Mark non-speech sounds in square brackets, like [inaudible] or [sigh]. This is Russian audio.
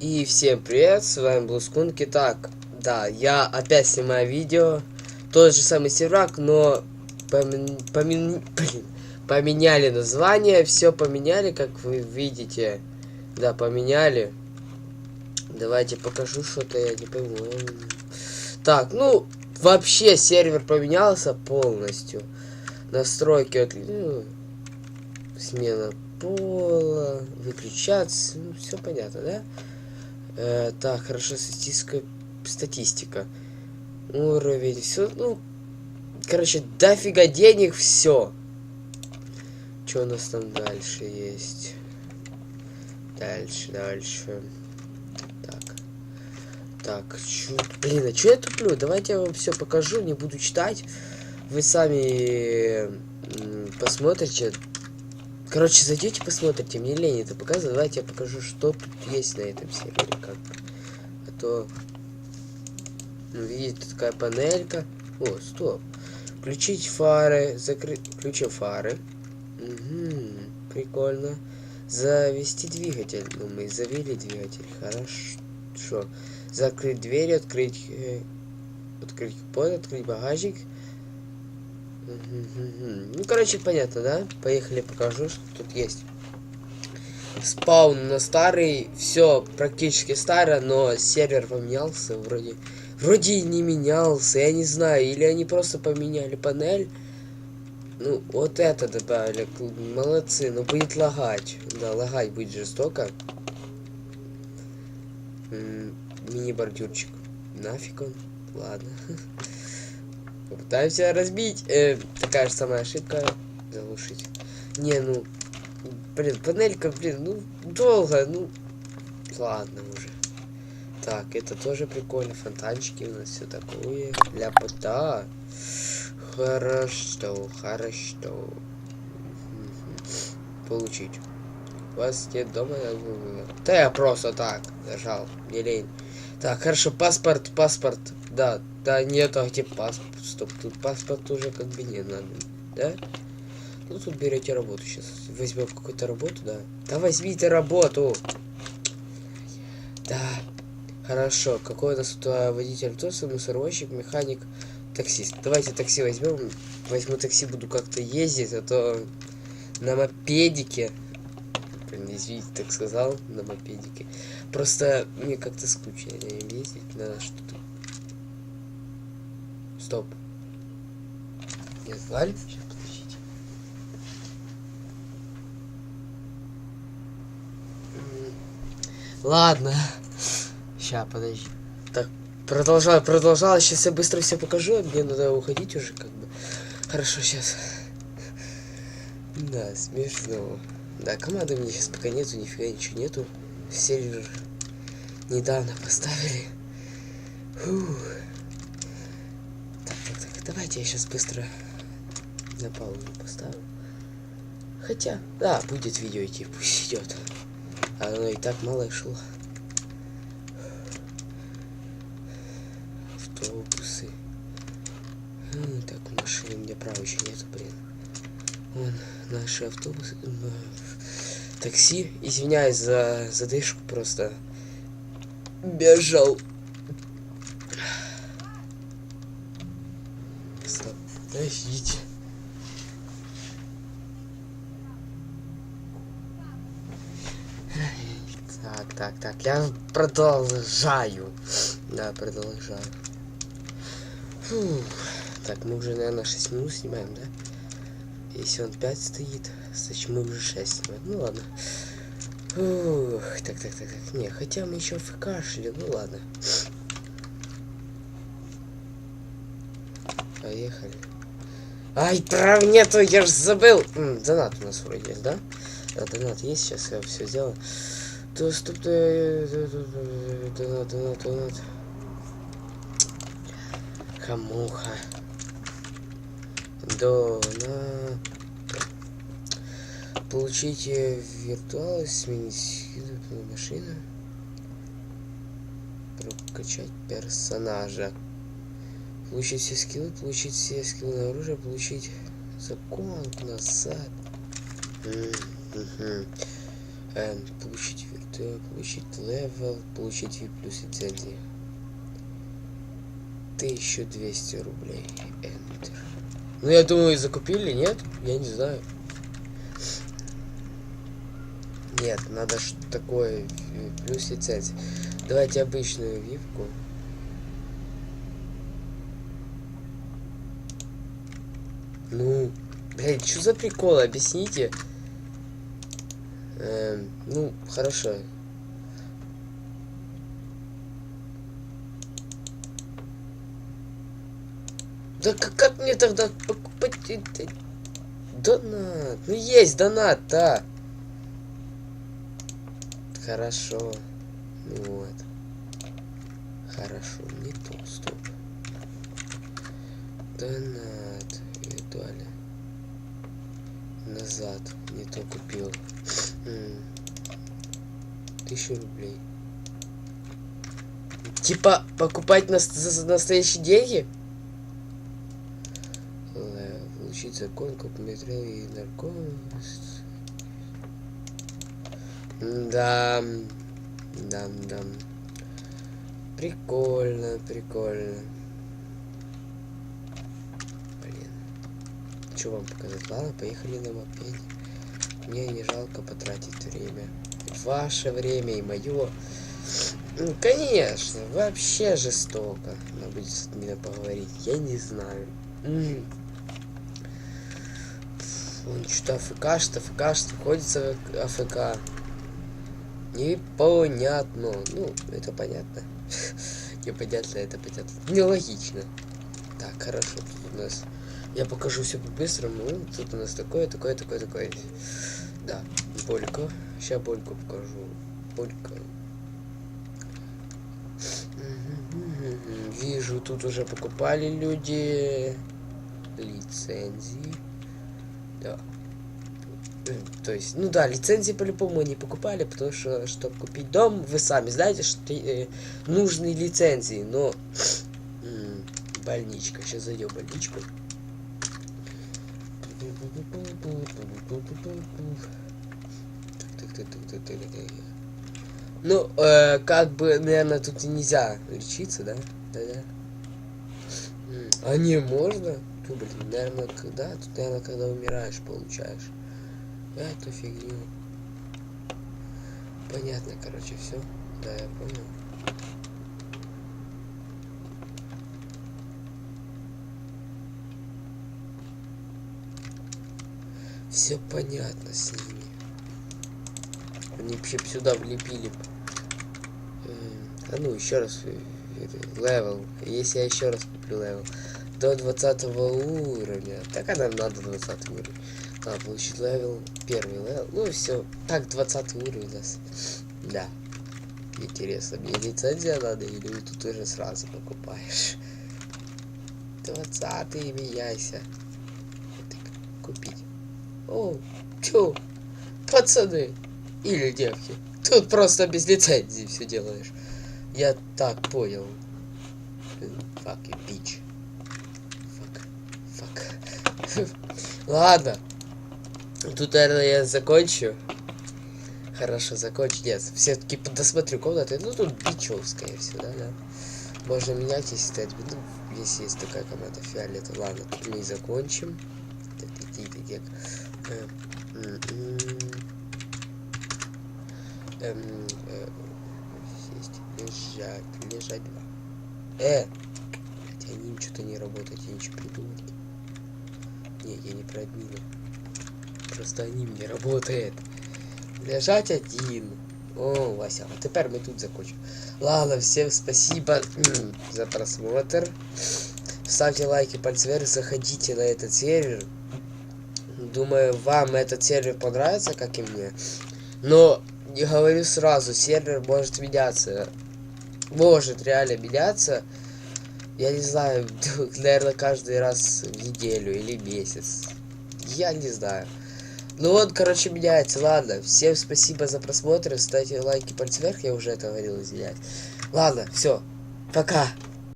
И всем привет, с вами Блускунки. Так, да, я опять снимаю видео. Тот же самый сервак, но помен... помен- поменяли название, все поменяли, как вы видите. Да, поменяли. Давайте покажу что-то, я не пойму. Так, ну, вообще сервер поменялся полностью. Настройки, от- ну, смена пола, выключаться, ну, все понятно, да? Э, так, хорошо, статистика, статистика. Уровень, все, ну, короче, дофига денег, все. Что у нас там дальше есть? Дальше, дальше. Так. Так, чё, блин, а что я туплю? Давайте я вам все покажу, не буду читать. Вы сами посмотрите. Короче, зайдете, посмотрите. Мне лень это показывать. Давайте я покажу, что тут есть на этом сервере. Как. А то... Ну, видите, такая панелька. О, стоп. Включить фары. Закрыть... Включим фары. Угу, прикольно. Завести двигатель. Ну, мы завели двигатель. Хорошо. Закрыть дверь, открыть... э, открыть капот, открыть багажник. Ну, короче, понятно, да? Поехали, покажу, что тут есть. Спаун на старый, все практически старое, но сервер поменялся вроде. Вроде не менялся, я не знаю, или они просто поменяли панель. Ну, вот это добавили, молодцы, но будет лагать. Да, лагать будет жестоко. Мини-бордюрчик. Нафиг он? Ладно. [laughs] Попытаемся разбить. Э, такая же самая ошибка. Заглушить. Не, ну... Блин, панелька, блин, ну, долго, ну... Ладно уже. Так, это тоже прикольно. Фонтанчики у нас все такое. Ляпота. Хорошо, хорошо. Получить. У вас нет дома? Да я просто так нажал. Не лень. Так, хорошо, паспорт, паспорт. Да, да нет, а где паспорт? Стоп, тут паспорт уже как бы не надо. Да? Ну тут берете работу сейчас. Возьмем какую-то работу, да? Да возьмите работу! Да. Хорошо, какой у нас тут а, водитель автобуса, мусорщик, механик, таксист. Давайте такси возьмем. Возьму такси, буду как-то ездить, а то на мопедике. Блин, извините, так сказал, на мопедике. Просто мне как-то скучно ездить, надо что-то. Стоп. Нет, Валь? Сейчас, подождите. Ладно. Сейчас, подожди. Так, продолжай, продолжал. Сейчас я быстро все покажу. Мне надо уходить уже, как бы. Хорошо, сейчас. Да, смешно. Да, команды мне сейчас пока нету, нифига ничего нету. Сервер недавно поставили. Фух. Давайте я сейчас быстро на паузу поставлю. Хотя, да, будет видео идти, пусть идет. А оно и так мало и шло. Автобусы. М, Так, машины у меня права еще нету, блин. Вон наши автобусы. м, Такси. Извиняюсь за задышку, просто бежал. Стоп, Подождите. Так, так, так, я продолжаю. Да, продолжаю. Фух. Так, мы уже, наверное, 6 минут снимаем, да? Если он 5 стоит, значит мы уже 6 снимаем. Ну ладно. Фух. Так, так, так, так. Не, хотя мы еще в кашле, ну ладно. Поехали. Ай, прав нету, я ж забыл. М, донат у нас вроде есть, да? Да, донат есть, сейчас я все сделаю. Доступ до... Донат, донат, донат. Хамуха. Донат. Получите виртуал, сменить машину. Прокачать персонажа. Получить все скиллы, получить все скиллы на оружие, получить закон назад. Эм, получить виртуал, получить левел, получить VIP плюс лицензии. 1200 рублей. Enter. Ну, я думаю, закупили, нет? Я не знаю. Нет, надо что такое плюс лицензия. Давайте обычную вивку. Ну, блядь, что за прикол? Объясните. Эм, ну, хорошо. Да как, как мне тогда покупать это? Донат. Ну есть донат, да. Хорошо. Ну вот. Хорошо, не то, стоп. Донат. Виртуально. Назад. Не то купил. Тысячу рублей. Типа покупать на, за настоящие деньги? Получить закон, купметрел и наркотик. Да. Да, да. Прикольно, прикольно. Блин. Что вам показать? Ладно, поехали на мопеде. Мне не жалко потратить время. Ваше время и мое. Ну, конечно, вообще жестоко. Надо будет с ними поговорить. Я не знаю. Он что-то АФК, что АФК, что ходится АФК. Непонятно. Ну, это понятно. [laughs] Непонятно, это понятно. Нелогично. Так, хорошо, тут у нас... Я покажу все по-быстрому. Тут у нас такое, такое, такое, такое. Да, Болько. Сейчас Болько покажу. Болько. Вижу, тут уже покупали люди лицензии. Да. То есть, ну да, лицензии по-любому они покупали, потому что, чтобы купить дом, вы сами знаете, что э, нужны лицензии, но... больничка, сейчас зайдем в больничку. Так, так, так, так, так, так, так. Ну, э, как бы, наверное, тут и нельзя лечиться, да? Да-да. А не, можно? Ну, блин, наверное, когда? Тут, наверное, когда умираешь, получаешь. Эту фигню. Понятно, короче, все. Да, я понял. Все понятно с ними. Они вообще сюда влепили. М, А ну, еще раз. э, Левел. Если я еще раз куплю левел. До 20 уровня. Так а надо 20 уровень. Надо получить левел. Первый левел. Ну все. Так, 20 уровень у нас. Да. Интересно, мне лицензия надо или тут уже сразу покупаешь? 20 меняйся. Купить. О, чё? Пацаны. Или девки. Тут просто без лицензии все делаешь. Я так понял. Fucking bitch. Fuck. Fuck. [laughs] Ладно. Тут, наверное, я закончу. Хорошо, закончу. Нет, все-таки досмотрю комнаты. Ну, тут бичевская все, да, да. Можно менять, если ну, если есть такая команда фиолетовая. Ладно, тут мы и закончим. Иди. Э, м, м. Эм, э, сесть, лежать, лежать два. Э! Блядь, они что-то не работают, я ничего придумать. Не, я не про админа. Просто они не работает. Лежать один. О, Вася, а тепер ми тут закончим. Ладно, всем спасибо за просмотр. Ставьте лайки, пальцы вверх, заходите на этот сервер. Думаю, вам этот сервер понравится, как и мне. Но, не говорю сразу, сервер может меняться. Может реально меняться. Я не знаю, [laughs] наверное, каждый раз в неделю или месяц. Я не знаю. Ну вот, короче, меняется. Ладно, всем спасибо за просмотр. Ставьте лайки, пальцы вверх. Я уже это говорил, извиняюсь. Ладно, все. Пока.